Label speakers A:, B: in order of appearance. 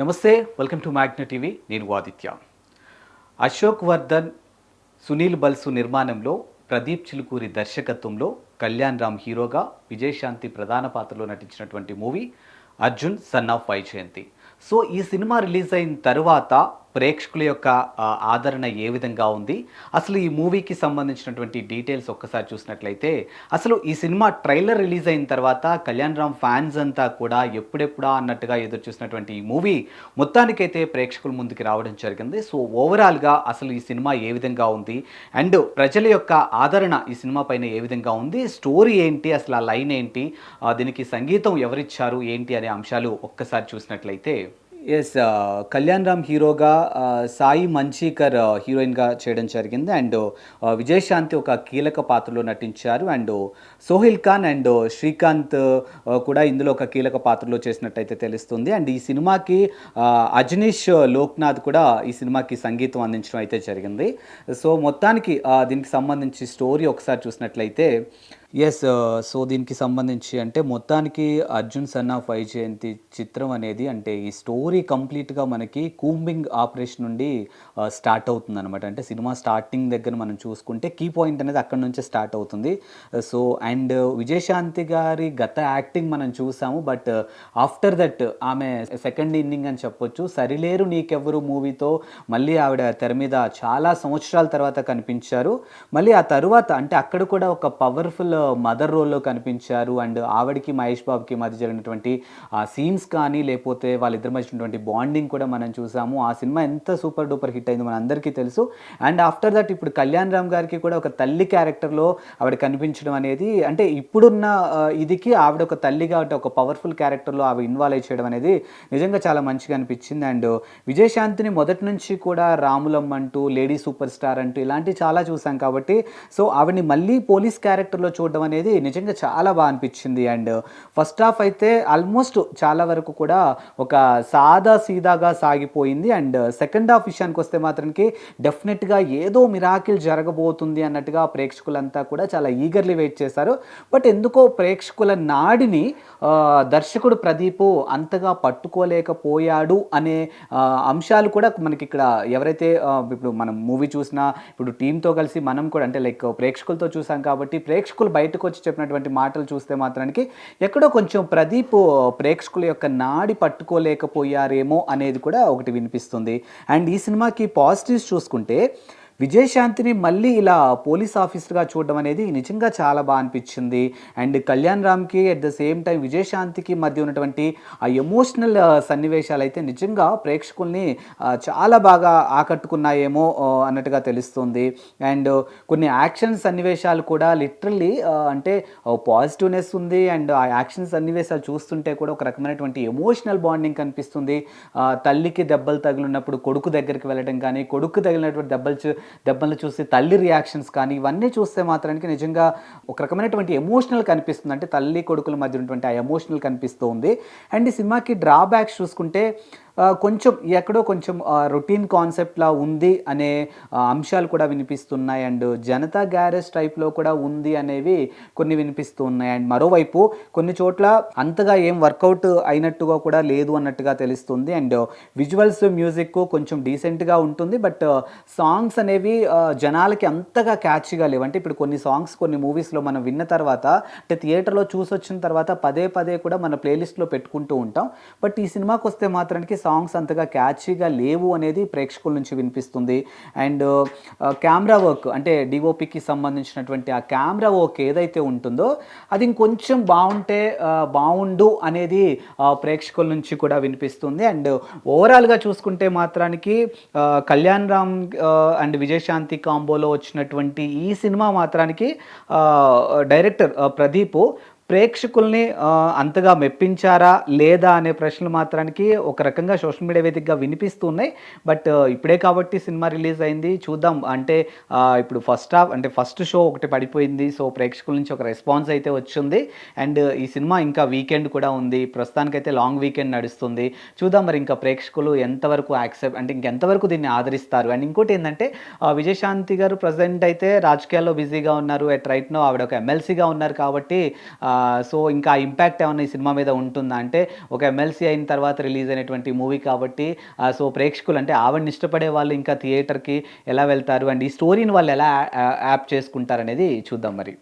A: నమస్తే welcome to Magna TV. నేను ఆదిత్య. అశోక్ వర్ధన్ సునీల్ బల్సు నిర్మాణంలో ప్రదీప్ చిలుకూరి దర్శకత్వంలో కళ్యాణ్ రామ్ హీరోగా విజయశాంతి ప్రధాన పాత్రలో నటించినటువంటి movie Arjun son of Vyjayanthi so ఈ సినిమా రిలీజ్ అయిన తర్వాత ప్రేక్షకుల యొక్క ఆదరణ ఏ విధంగా ఉంది? అసలు ఈ మూవీకి సంబంధించినటువంటి డీటెయిల్స్ ఒక్కసారి చూసినట్లయితే అసలు ఈ సినిమా ట్రైలర్ రిలీజ్ అయిన తర్వాత కళ్యాణ్ రామ్ ఫ్యాన్స్ అంతా కూడా ఎప్పుడెప్పుడా అన్నట్టుగా ఎదురు చూసినటువంటి ఈ మూవీ మొత్తానికైతే ప్రేక్షకుల ముందుకు రావడం జరిగింది. సో ఓవరాల్గా అసలు ఈ సినిమా ఏ విధంగా ఉంది? అండ్ ప్రజల యొక్క ఆదరణ ఈ సినిమా పైన ఏ విధంగా ఉంది? స్టోరీ ఏంటి? అసలు ఆ లైన్ ఏంటి? దీనికి సంగీతం ఎవరిచ్చారు? ఏంటి? అనే అంశాలు ఒక్కసారి చూసినట్లయితే ఎస్ కళ్యాణ్ రామ్ హీరోగా సాయి మంచీకర్ హీరోయిన్గా చేయడం జరిగింది. అండ్ విజయశాంతి uh, uh, ఒక కీలక పాత్రలో నటించారు. అండ్ సోహిల్ ఖాన్ అండ్ శ్రీకాంత్ కూడా ఇందులో ఒక కీలక పాత్రలో చేసినట్టయితే తెలుస్తుంది. అండ్ ఈ సినిమాకి uh, అజనీష్ లోక్నాథ్ కూడా ఈ సినిమాకి సంగీతం అందించడం అయితే జరిగింది. సో మొత్తానికి దీనికి సంబంధించి స్టోరీ ఒకసారి చూసినట్లయితే ఎస్ సో uh, దీనికి సంబంధించి అంటే మొత్తానికి అర్జున్ సన్ ఆఫ్ వైజయంతి చిత్రం అనేది అంటే ఈ స్టోరీ కంప్లీట్గా మనకి కూంబింగ్ ఆపరేషన్ నుండి uh, స్టార్ట్ అవుతుంది అనమాట అంటే సినిమా స్టార్టింగ్ దగ్గర మనం చూసుకుంటే కీ పాయింట్ అనేది అక్కడ నుంచే స్టార్ట్ అవుతుంది. Uh, సో అండ్ విజయశాంతి గారి గత యాక్టింగ్ మనం చూసాము బట్ ఆఫ్టర్ దట్ ఆమె సెకండ్ ఇన్నింగ్ అని చెప్పొచ్చు. సరిలేరు నీకెవ్వరు మూవీతో మళ్ళీ ఆవిడ తెర మీద చాలా సంవత్సరాల తర్వాత కనిపించారు. మళ్ళీ ఆ తర్వాత అంటే అక్కడ కూడా ఒక పవర్ఫుల్ మదర్ రోల్లో కనిపించారు అండ్ ఆవిడకి మహేష్ బాబుకి మధ్య జరిగినటువంటి ఆ సీన్స్ కానీ లేకపోతే వాళ్ళిద్దరి మధ్య ఉన్నటువంటి బాండింగ్ కూడా మనం చూసాము. ఆ సినిమా ఎంత సూపర్ డూపర్ హిట్ అయిందో మన అందరికీ తెలుసు. అండ్ ఆఫ్టర్ దట్ ఇప్పుడు కళ్యాణ్ రామ్ గారికి కూడా ఒక తల్లి క్యారెక్టర్లో ఆవిడ కనిపించడం అనేది అంటే ఇప్పుడున్న ఇదికి ఆవిడ ఒక తల్లిగా ఒక పవర్ఫుల్ క్యారెక్టర్లో ఆవిడ ఇన్వాల్వ్ అయి చేయడం అనేది నిజంగా చాలా మంచిగా అనిపించింది. అండ్ విజయశాంతిని మొదటి నుంచి కూడా రాములమ్మ అంటూ లేడీ సూపర్ స్టార్ అంటూ ఇలాంటివి చాలా చూసాం కాబట్టి సో ఆవిడని మళ్ళీ పోలీస్ క్యారెక్టర్లో చూడడం అనేది నిజంగా చాలా బాగా అనిపించింది. అండ్ ఫస్ట్ హాఫ్ అయితే ఆల్మోస్ట్ చాలా వరకు కూడా ఒక సాదా సీదాగా సాగిపోయింది. అండ్ సెకండ్ హాఫ్ విషయానికి వస్తే మాత్రానికి డెఫినెట్గా ఏదో మిరాకిల్ జరగబోతుంది అన్నట్టుగా ప్రేక్షకులంతా కూడా చాలా ఈగర్లీ వెయిట్ చేశారు. బట్ ఎందుకో ప్రేక్షకుల నాడిని దర్శకుడు ప్రదీప్ అంతగా పట్టుకోలేకపోయాడు అనే అంశాలు కూడా మనకి ఇక్కడ ఎవరైతే ఇప్పుడు మనం మూవీ చూసినా ఇప్పుడు టీంతో కలిసి మనం కూడా అంటే లైక్ ప్రేక్షకులతో చూసాం కాబట్టి ప్రేక్షకులు బయటకు వచ్చి చెప్పినటువంటి మాటలు చూస్తే మాత్రానికి ఎక్కడో కొంచెం ప్రదీప్ ప్రేక్షకుల యొక్క నాడి పట్టుకోలేకపోయారేమో అనేది కూడా ఒకటి వినిపిస్తుంది. అండ్ ఈ సినిమాకి పాజిటివ్స్ చూసుకుంటే విజయశాంతిని మళ్ళీ ఇలా పోలీస్ ఆఫీసర్గా చూడడం అనేది నిజంగా చాలా బాగా అనిపించింది. అండ్ కళ్యాణ్ రామ్కి అట్ ద సేమ్ టైం విజయశాంతికి మధ్య ఉన్నటువంటి ఆ ఎమోషనల్ సన్నివేశాలు అయితే నిజంగా ప్రేక్షకుల్ని చాలా బాగా ఆకట్టుకున్నాయేమో అన్నట్టుగా తెలుస్తుంది. అండ్ కొన్ని యాక్షన్ సన్నివేశాలు కూడా లిటరల్లీ అంటే పాజిటివ్నెస్ ఉంది. అండ్ ఆ యాక్షన్ సన్నివేశాలు చూస్తుంటే కూడా ఒక రకమైనటువంటి ఎమోషనల్ బాండింగ్ కనిపిస్తుంది. తల్లికి దెబ్బలు తగిలినప్పుడు కొడుకు దగ్గరికి వెళ్ళడం కానీ కొడుకు తగిలినటువంటి దెబ్బలు చూ దెబ్బలు చూసి తల్లి రియాక్షన్స్ కానీ ఇవన్నీ చూస్తే మాత్రానికి నిజంగా ఒక రకమైనటువంటి ఎమోషనల్ కనిపిస్తుంది. అంటే తల్లి కొడుకుల మధ్య ఉన్నటువంటి ఆ ఎమోషనల్ కనిపిస్తూ ఉంది. అండ్ ఈ సినిమాకి డ్రాబ్యాక్స్ చూసుకుంటే కొంచెం ఎక్కడో కొంచెం రొటీన్ కాన్సెప్ట్లా ఉంది అనే అంశాలు కూడా వినిపిస్తున్నాయి. అండ్ జనతా గ్యారేజ్ టైప్లో కూడా ఉంది అనేవి కొన్ని వినిపిస్తూ ఉన్నాయి అండ్ మరోవైపు కొన్ని చోట్ల అంతగా ఏం వర్కౌట్ అయినట్టుగా కూడా లేదు అన్నట్టుగా తెలుస్తుంది. అండ్ విజువల్స్ మ్యూజిక్ కొంచెం డీసెంట్గా ఉంటుంది. బట్ సాంగ్స్ అనేవి జనాలకి అంతగా క్యాచ్గా లేవు. అంటే ఇప్పుడు కొన్ని సాంగ్స్ కొన్ని మూవీస్లో మనం విన్న తర్వాత అంటే థియేటర్లో చూసి వచ్చిన తర్వాత పదే పదే కూడా మన ప్లేలిస్ట్లో పెట్టుకుంటూ ఉంటాం. బట్ ఈ సినిమాకి వస్తే మాత్రానికి సాంగ్స్ అంతగా క్యాచీగా లేవు అనేది ప్రేక్షకుల నుంచి వినిపిస్తుంది. అండ్ కెమెరా వర్క్ అంటే డిఓపికి సంబంధించినటువంటి ఆ కెమెరా వర్క్ ఏదైతే ఉంటుందో అది ఇంకొంచెం బాగుంటే బాగుండు అనేది ప్రేక్షకుల నుంచి కూడా వినిపిస్తుంది. అండ్ ఓవరాల్గా చూసుకుంటే మాత్రానికి కళ్యాణ్ రామ్ అండ్ విజయశాంతి కాంబోలో వచ్చినటువంటి ఈ సినిమా మాత్రానికి డైరెక్టర్ ప్రదీప్ ప్రేక్షకుల్ని అంతగా మెప్పించారా లేదా అనే ప్రశ్నలు మాత్రానికి ఒక రకంగా సోషల్ మీడియా వేదికగా వినిపిస్తున్నాయి. బట్ ఇప్పుడే కాబట్టి సినిమా రిలీజ్ అయింది. చూద్దాం. అంటే ఇప్పుడు ఫస్ట్ హాఫ్ అంటే ఫస్ట్ షో ఒకటి పడిపోయింది. సో ప్రేక్షకుల నుంచి ఒక రెస్పాన్స్ అయితే వచ్చింది. అండ్ ఈ సినిమా ఇంకా వీకెండ్ కూడా ఉంది. ప్రస్తుతానికైతే లాంగ్ వీకెండ్ నడుస్తుంది. చూద్దాం మరి ఇంకా ప్రేక్షకులు ఎంతవరకు యాక్సెప్ట్ అంటే ఇంకెంతవరకు దీన్ని ఆదరిస్తారు? అండ్ ఇంకోటి ఏంటంటే విజయశాంతి గారు ప్రజెంట్ అయితే రాజకీయాల్లో బిజీగా ఉన్నారు. ఎట్ రైట్ నో ఆవిడ ఒక ఎమ్మెల్సీగా ఉన్నారు కాబట్టి సో ఇంకా ఇంపాక్ట్ ఏమన్నా ఈ సినిమా మీద ఉంటుందా? అంటే ఒక ఎమ్మెల్సీ అయిన తర్వాత రిలీజ్ అయినటువంటి మూవీ కాబట్టి సో ప్రేక్షకులు అంటే ఆవిడని ఇష్టపడే వాళ్ళు ఇంకా థియేటర్కి ఎలా వెళ్తారు? అండ్ ఈ స్టోరీని వాళ్ళు ఎలా యాప్ చేసుకుంటారు అనేది చూద్దాం మరి.